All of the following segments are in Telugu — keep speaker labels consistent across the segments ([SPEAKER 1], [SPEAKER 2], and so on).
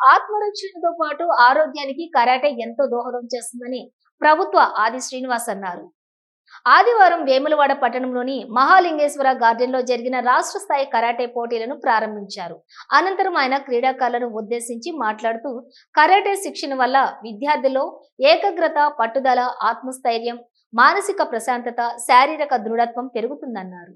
[SPEAKER 1] ఆత్మరక్షణతో పాటు ఆరోగ్యానికి కరాటే ఎంతో దోహదం చేస్తుందని ప్రభుత్వ ఆది శ్రీనివాస్ అన్నారు. ఆదివారం వేములవాడ పట్టణంలోని మహాలింగేశ్వర గార్డెన్లో జరిగిన రాష్ట్ర స్థాయి కరాటే పోటీలను ప్రారంభించారు. అనంతరం ఆయన క్రీడాకారులను ఉద్దేశించి మాట్లాడుతూ కరాటే శిక్షణ వల్ల విద్యార్థుల్లో ఏకాగ్రత పట్టుదల ఆత్మస్థైర్యం మానసిక ప్రశాంతత శారీరక దృఢత్వం పెరుగుతుందన్నారు.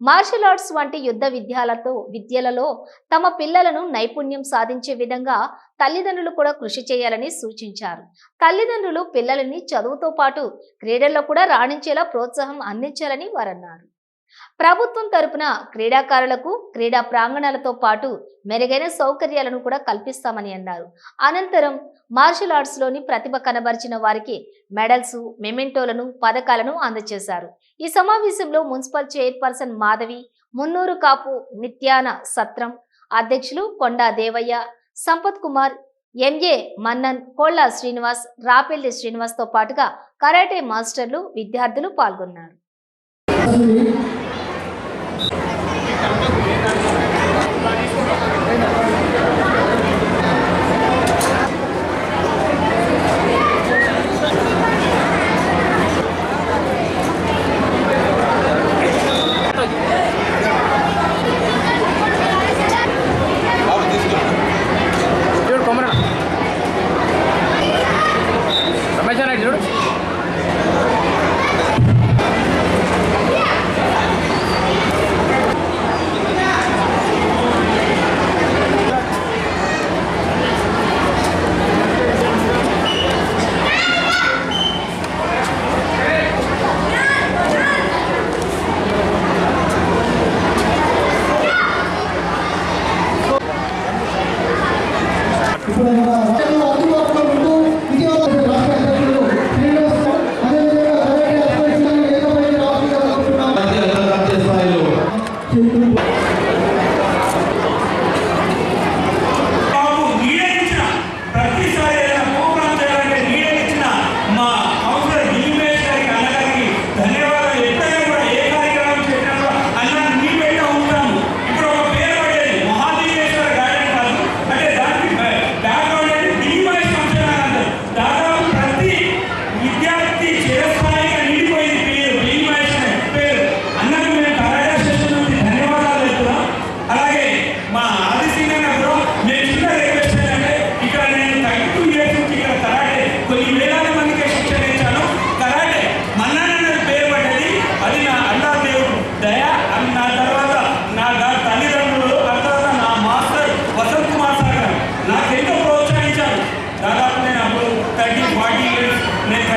[SPEAKER 1] మార్షల్ ఆర్ట్స్ వంటి యుద్ధ విద్యాలతో విద్యలలో తమ పిల్లలను నైపుణ్యం సాధించే విధంగా తల్లిదండ్రులు కూడా కృషి చేయాలని సూచించారు. తల్లిదండ్రులు పిల్లలని చదువుతో పాటు క్రీడల్లో కూడా రాణించేలా ప్రోత్సాహం అందించాలని వారన్నారు. ప్రభుత్వం తరపున క్రీడాకారులకు క్రీడా ప్రాంగణాలతో పాటు మెరుగైన సౌకర్యాలను కూడా కల్పిస్తామని అన్నారు. అనంతరం మార్షల్ ఆర్ట్స్లోని ప్రతిభ కనబరిచిన వారికి మెడల్స్ మెమెంటోలను పథకాలను అందజేశారు. ఈ సమావేశంలో మున్సిపల్ చైర్పర్సన్ మాధవి మున్నూరు కాపు నిత్యాన సత్రం అధ్యక్షులు కొండా దేవయ్య సంపత్ కుమార్ ఎంఏ మన్నన్ కోళ్ళ శ్రీనివాస్ రాపెల్లి శ్రీనివాస్తో పాటుగా కరాటే మాస్టర్లు విద్యార్థులు పాల్గొన్నారు.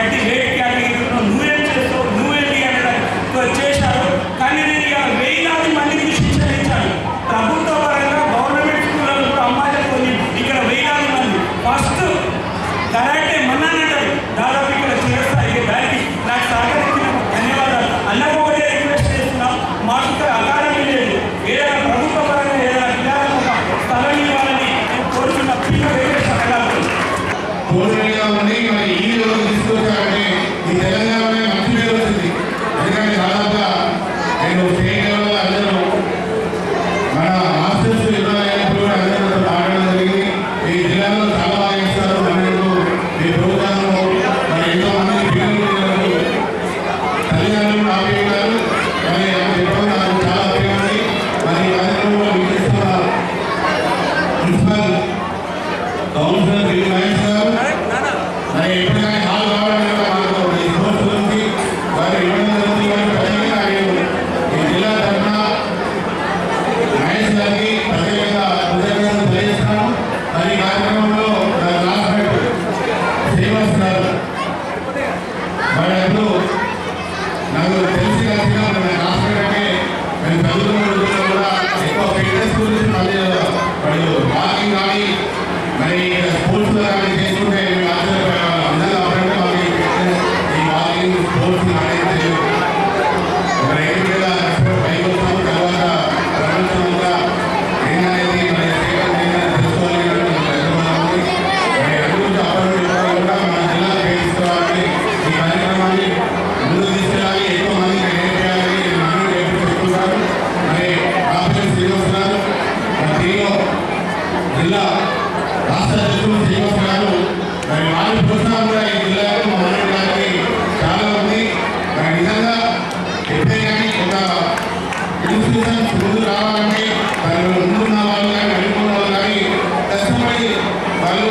[SPEAKER 2] multi యొక్క ఇన్ఫ్లుయెన్స్ ముందు రావాలంటే వాళ్ళు ముందున్న వాళ్ళు కానీ వెనుకున్న కానీ కష్టపడి వాళ్ళు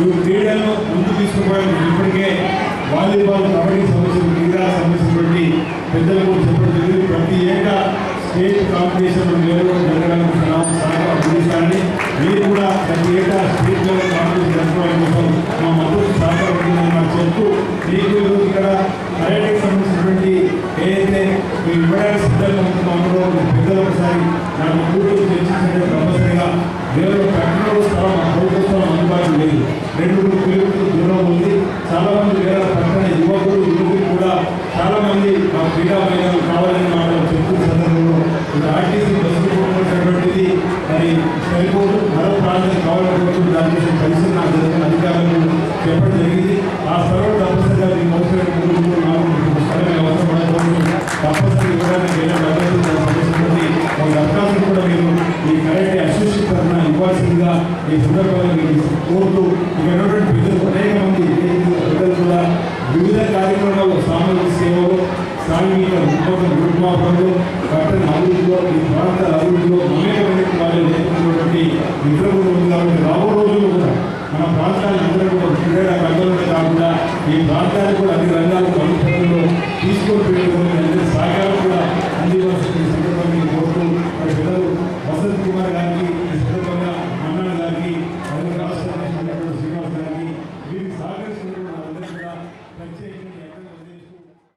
[SPEAKER 2] ఈ
[SPEAKER 3] క్రీడలను ముందు తీసుకుపోయాడు ఇప్పటికే వాలీబాల్ కబడ్డీ సమస్యలు క్రీడా సమస్యలు పెద్దలు కూడా చెప్పడం జరిగింది. ప్రతి ఏటా స్టేట్ కాంపిటీషన్ జరగడానికి అందిస్తారని మీరు కూడా ప్రతి ఏటా స్టేట్ లెవెల్ కాంపిటీషన్ జరపడానికి కోసం మా మద్దతు సహకారం చెప్తూ మీకు ఇక్కడ పర్యాటకు సంబంధించినటువంటి ఏదైతే మేము ఇవ్వడానికి సిద్ధంగా ఉంటుందో అందులో పెద్దలు ఒకసారి నాకు కూతురు చర్చించే తప్పనిసరిగా దేవుడు రెండు పట్టణ అభివృద్ధిలో ఈ భారత అభివృద్ధిలో మమేకమైన వాళ్ళు నేర్చుకున్నటువంటి మిత్రులు కాబట్టి రాబో రోజుల్లో కూడా మన ప్రాంతాన్ని అందరూ కూడా క్రీడా రంగంలో కాకుండా ఈ ప్రాంతానికి కూడా అన్ని రంగాలు